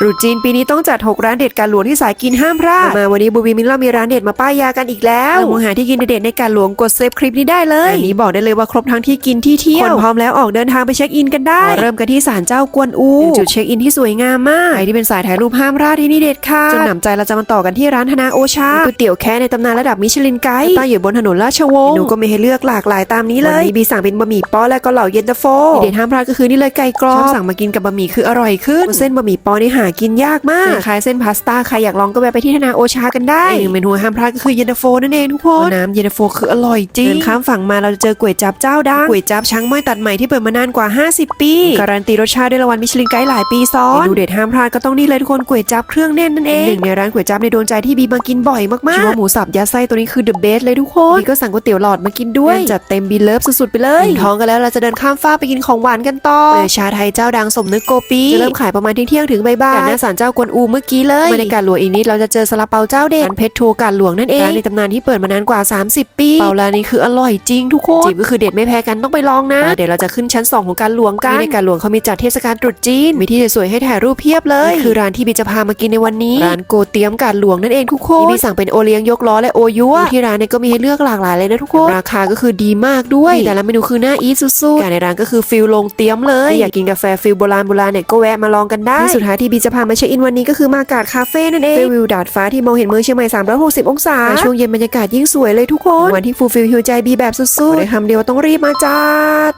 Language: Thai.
ตรุษจีนปีนี้ต้องจัด 6 ร้านเด็ดการหลวงที่สายกินห้ามพลาด มาวันนี้บูบีมินเรามีร้านเด็ดมาป้ายยากันอีกแล้วมองหาที่กินเด็ดๆในการหลวงกดเซฟคลิปนี้ได้เลยอันนี้บอกได้เลยว่าครบทั้งที่กินที่เที่ยว คนพร้อมแล้วออกเดินทางไปเช็คอินกันได้ เริ่มกันที่ศาลเจ้ากวนอูเป็นจุดเช็คอินที่สวยงามมากใครที่เป็นสายถ่ายรูปห้ามพลาดที่นี่เด็ดค่ะจนหนำใจเราจะมาต่อกันที่ร้านธนาโอชาก๋วยเตี๋ยวแค่ในตำนานระดับมิชลินไกด์ตั้งอยู่บนถนนราชวงศ์เมนูก็มีให้เลือกหลากหลายตามนี้เลยวันนี้บีสั่งเป็นบะหมี่ป้อและก็เหล่าเย็นตาโฟที่เด็ดห้ามพลาดก็คือนี่เลยไก่กรอบชอบสั่งมากินกับบะหมี่คืออร่อยขึ้นเส้นบะหมี่ป้อนี่หากินยากมากคล้ายเส้นพาสต้าใครอยากลองก็แวะไปที่ธนาโอชากันได้อีกหนึ่งเมนูห้ามพลาดก็คือเย็นตาโฟนั่นเองทุกคนน้ำเย็นตาโฟคืออร่อยจริงเดินข้ามฝั่งมาเราจะเจอก๋วยจั๊บเจ้าดังก๋วยจั๊บช้างม้อยตัดใหม่ที่เปิดมานานกว่า 50 ปี การันตีรสชาติด้วยรางวัลมิชลินไกด์หลายปีซ้อนเมนูเด็ดห้ามพลาดก็ต้องนี่เลยทุกคนก๋วยจั๊บเครื่องแน่นนั่นเองหนึ่งในร้านก๋วยจั๊บในโดนใจที่บีมากินบ่อยมากๆคิดว่าหมูสับยัดไส้ตัวนี้คือเดอะเบสเลยทุกคนบีก็สั่งก๋วยเตี๋ยวหลอดมากินด้วยจัดเต็มบีเลิฟสุดๆไปเลยอิ่มท้องกันแล้วเราจะเดินข้ามฟ้ากไปกินของหวานกันต่อเปิดชาไทยเจ้าดังสมนึกโกปีจะเริ่มขายประมาณเที่ยงๆถึงบ่ายๆจากหน้าศาลเจ้ากวนอูเมื่อกี้เลยบรรยากาศหลวงอีกนิดเราจะเจอซาลาเปาเจ้าเด็ดร้านเพชรโทกาดหลวงนั่นเองร้านในตำนานที่เปิดมานานกว่า 30 ปีเปาร้านนี้คืออร่อยจริงทุกคนจีบก็คือเด็ดไม่แพ้กันต้องไปลองนะ เดี๋ยวเราจะขึ้นชั้น 2 ของการหลวงกันในการหลวงเขามีจัดเทศกาลตรุษจีนมีที่สวยๆให้ถ่ายรูปเพียบเลยนี่คือร้านที่บีจะพามากินในวันนี้ร้านโกเตียมกาดหลวงนั่นเองทุกคนที่บีสั่งเป็นโอเลี้ยงยกล้อและโอยัวที่ร้านเนี่ยก็มีให้เลือกหลากหลายเลยนะทุกคนราคาก็คือดีมากด้วย แต่ละเมนูคือน่าอีทสุดๆการในร้านก็คือฟิลลงเตียมเลยอยากกินกาแฟฟิลโบราณโบราณเนี่ยก็แวะมาลองกันได้ที่สุดท้ายที่บีจะพามาเช็คอินวันนี้ก็คือมากาดคาเฟ่นั่นเองวิวดาดฟ้าที่มองเห็นเมืองเชียงใหม่ 360 องศาช่วงเย็นบรรยากาศยิ่งสวยเลยทุกคนวันที่ฟูลฟิลฮิวใจบีแบบสุดๆในคำเดียวว่าต้องรีบมาจัด